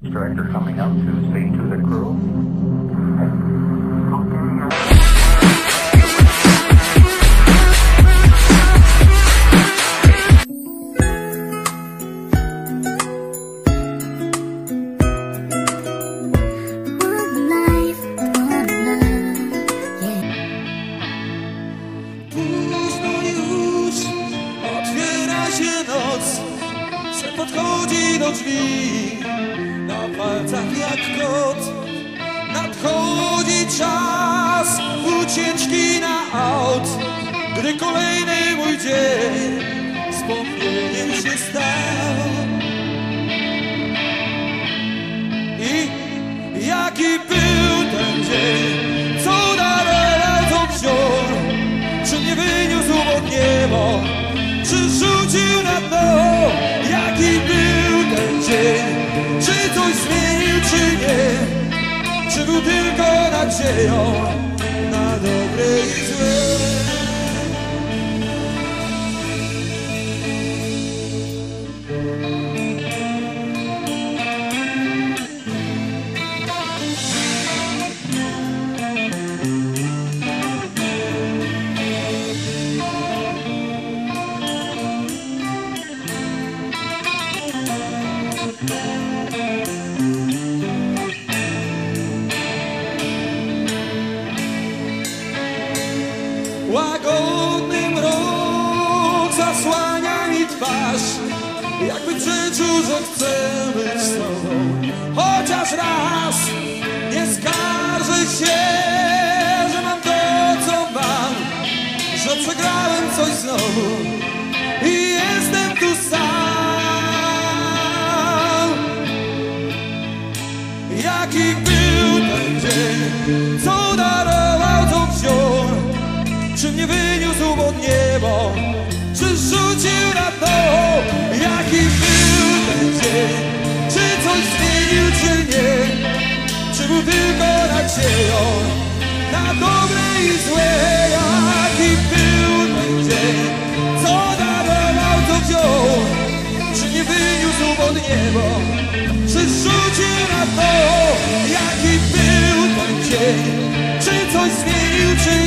Director coming up to speak to the crew. Dzień Wspomnieniem się stał I jaki był ten dzień Co darował to wziął czy mnie wyniósł pod niebo, czy rzucił na dno? Jaki był ten dzień? Czy coś zmienił, czy nie? Czy był tylko nadzieją Łagodny mrok zasłania mi twarz Jakby przeczuł, że chcę być z tobą Chociaż raz. Nie skarżę się Że mam to, co mam Że przegrałem coś znowu nadzieją na dobre i złe? Jaki był ten dzień? Co darował, to wziął? Czy mnie wyniósł pod niebo, czy rzucił na dno? Jaki był ten dzień? Czy coś zmienił, czy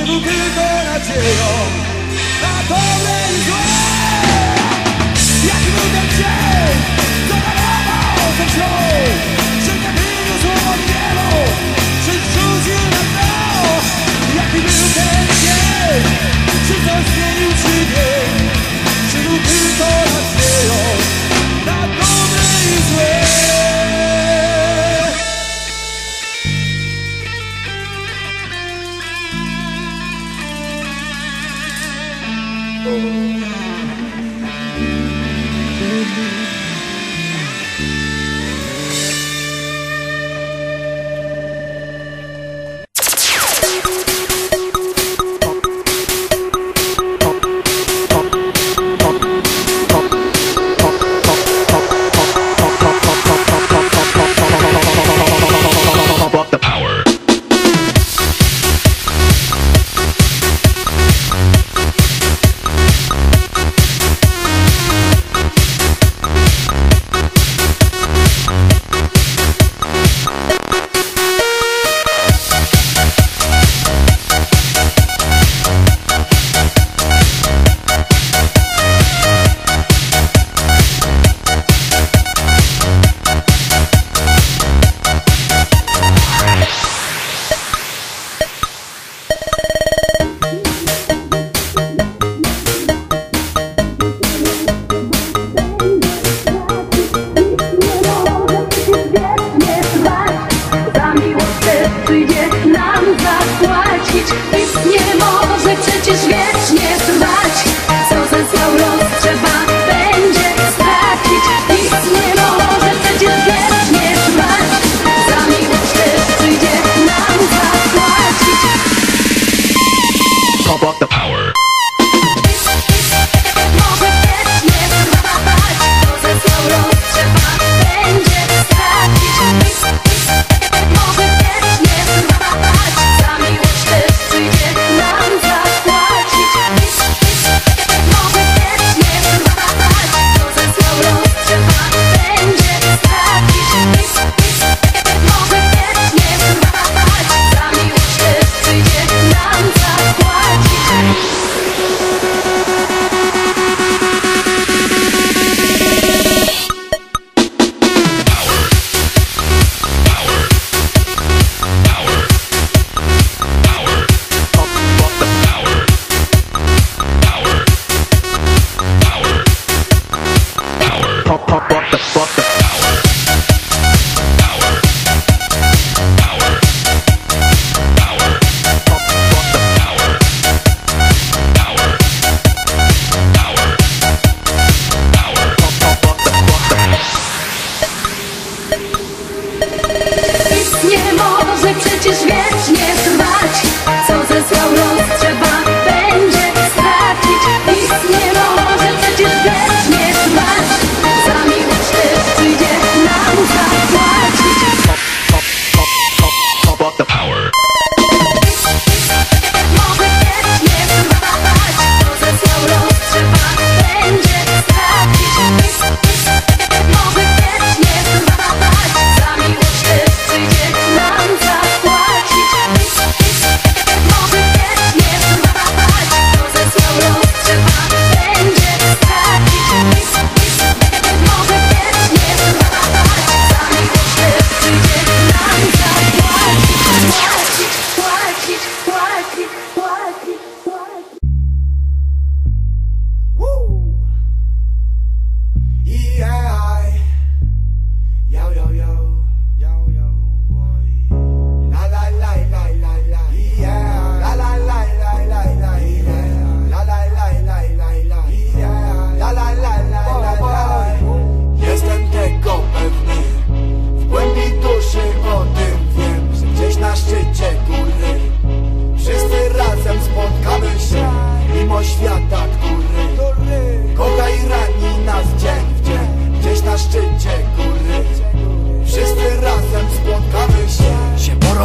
czy był tylko nadzieją na dobre i złe? Był ten dzień, co darował, co wziął, czy mnie wyniósł pod niebo, czy rzucił na to? Jaki był ten dzień?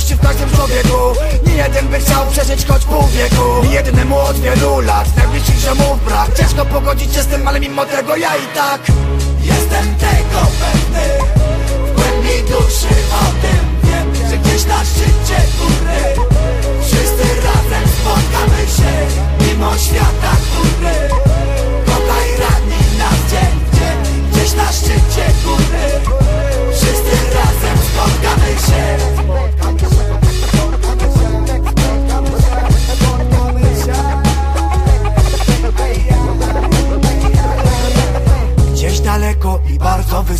miłości w każdym człowieku. Nie jeden by chciał przeżyć choć pół wieku. Nie jednemu od wielu lat, najbliższych ziomów brak. Ciężko pogodzić się z tym, ale mimo tego ja i tak jestem tego pewny. W głębi duszy o tym wiem, że gdzieś na szczycie góry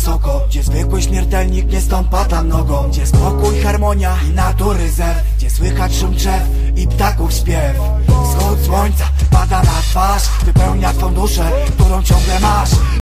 wysoko Gdzie zwykły śmiertelnik nie stąpa tam nogą Gdzie spokój, harmonia i natury zew Gdzie słychać szum drzew i ptaków śpiew. Wschód słońca pada na twarz Wypełnia twą duszę, którą ciągle masz